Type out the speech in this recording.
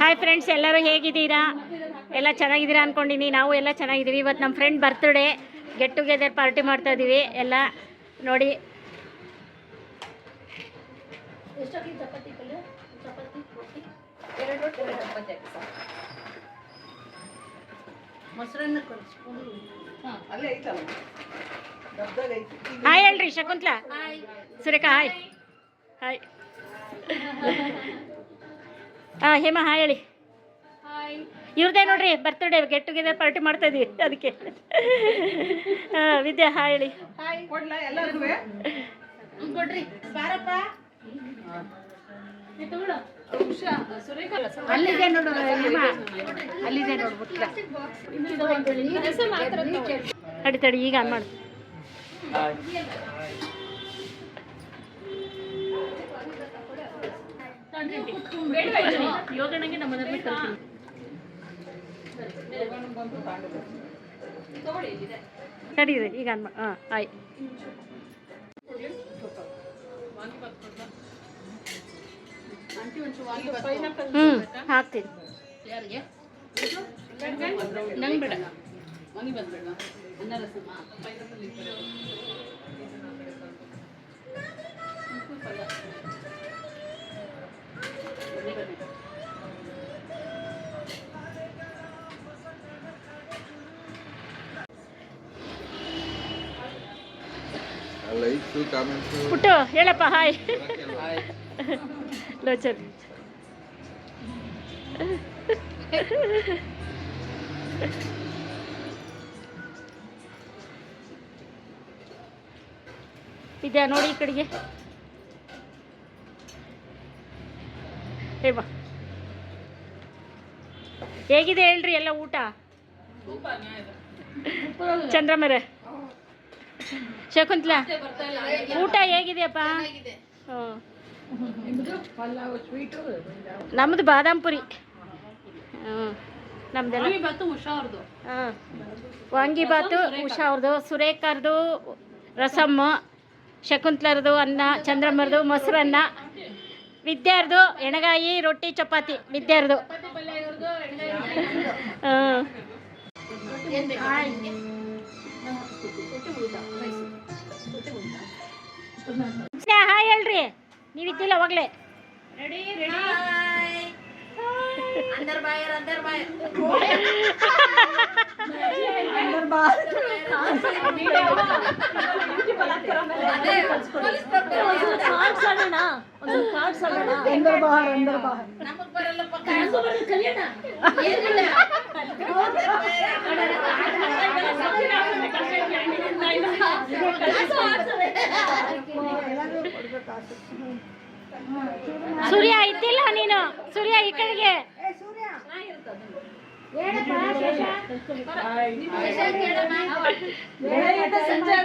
Hi friends ಎಲ್ಲರೂ ಹೇಗಿದ್ದೀರಾ? ಎಲ್ಲ ಚೆನ್ನಾಗಿದ್ದೀರಾ ಅಂದ್ಕೊಂಡಿನಿ ನಾವು ಎಲ್ಲ ಚೆನ್ನಾಗಿದ್ದೀವಿ. ಇವತ್ತು ನಮ್ಮ friend birthday get together party ಮಾಡ್ತಾ ಇದ್ದೀವಿ ಎಲ್ಲ ನೋಡಿ. ಹಾಯ್ ಹೇಳ್ರಿ ಶಕುಂತ್ಲಾ. ಸುರೇಖಾ ಹಾಯ್ ಹಾಯ್ ಹಾಂ ಹೇಮಾ ಹಾಯ್ ಹೇಳಿ. ಇವ್ರದೇ ನೋಡ್ರಿ ಬರ್ತ್ಡೇ ಗೆಟ್ ಟುಗೆದರ್ ಪಾರ್ಟಿ ಮಾಡ್ತಾ ಇದೀವಿ ಅದಕ್ಕೆ. ಹಾಂ ವಿದ್ಯಾ ಹಾಯ್ ಹೇಳಿ. ಅಲ್ಲಿದೆ ನೋಡು ಹೇಮಾ. ಅಲ್ಲಿದೆ ನೋಡ್ಬಿಟ್ಟು ತಡಿ ಈಗ ಆನ್ ಮಾಡು. ಯೋಗಣ್ಣಗೆ ನಮ್ಮ ಮನೆಯಲ್ಲಿ ಕಲ್ತೀನಿ ತಡೀರಿ ಈಗ ಆನ್ ಮಾಡಿ ಹಾಂ ಆಯ್ ಹ್ಞೂ ಹಾಕ್ತೀನಿ. ಬೇಡ ಲೈಕ್ಸು ಕಾಮೆಂಟ್ಸು ಪುಟ್ಟು ಹೇಳಪ್ಪ ಹಾಯ್ ಲೋಚನ್ ಇದೆಯಾ ನೋಡಿ ಈ ಕಡೆಗೆ. ಬಾ ಹೇಗಿದೆ ಹೇಳ್ರಿ ಎಲ್ಲ ಊಟ? ಚಂದ್ರಮರೆ. ಶಕುಂತ್ಲಾ ಊಟ ಹೇಗಿದೆಯಪ್ಪ? ಹ್ಞೂ ನಮ್ಮದು ಬಾದಾಮ್ ಪುರಿ. ಹ್ಞೂ ಬಾತು ಹಾಂ ವಾಂಗಿಬಾತು ಉಷಾ ಅವ್ರದ್ದು ಸುರೇಖರ್ದು ರಸಮ್ಮು ಶಕುಂತ್ಲರ್ದು ಅನ್ನ ಚಂದ್ರಮ್ಮರದು ಮೊಸರನ್ನ ವಿದ್ಯಾರ್ದು ಎಣಗಾಯಿ ರೊಟ್ಟಿ ಚಪಾತಿ ವಿದ್ಯಾರ್ದು. ಹಾಂ ಹಾಯ್ ಹೇಳ್ರಿ ನೀವಿದ್ದಿಲ್ಲ ಹೋಗ್ಲೆ ರೆಡಿ ರೆಡಿ ಅಂದರ್ ಬಾಯರ್ ಅಂದರ್ ಬಾಯರ್ ಅಂದರ್ ಬಹಾರ್ ಅಂದರ್ ಬಹಾರ್ ನಮಗ್ ಬರಲ್ಲಪ್ಪ ಸೂರ್ಯ ಇದ್ದಿಲ್ಲ ನೀನು. ಸೂರ್ಯ ಈ ಕಡೆಗೆ. ಸಂಜೆ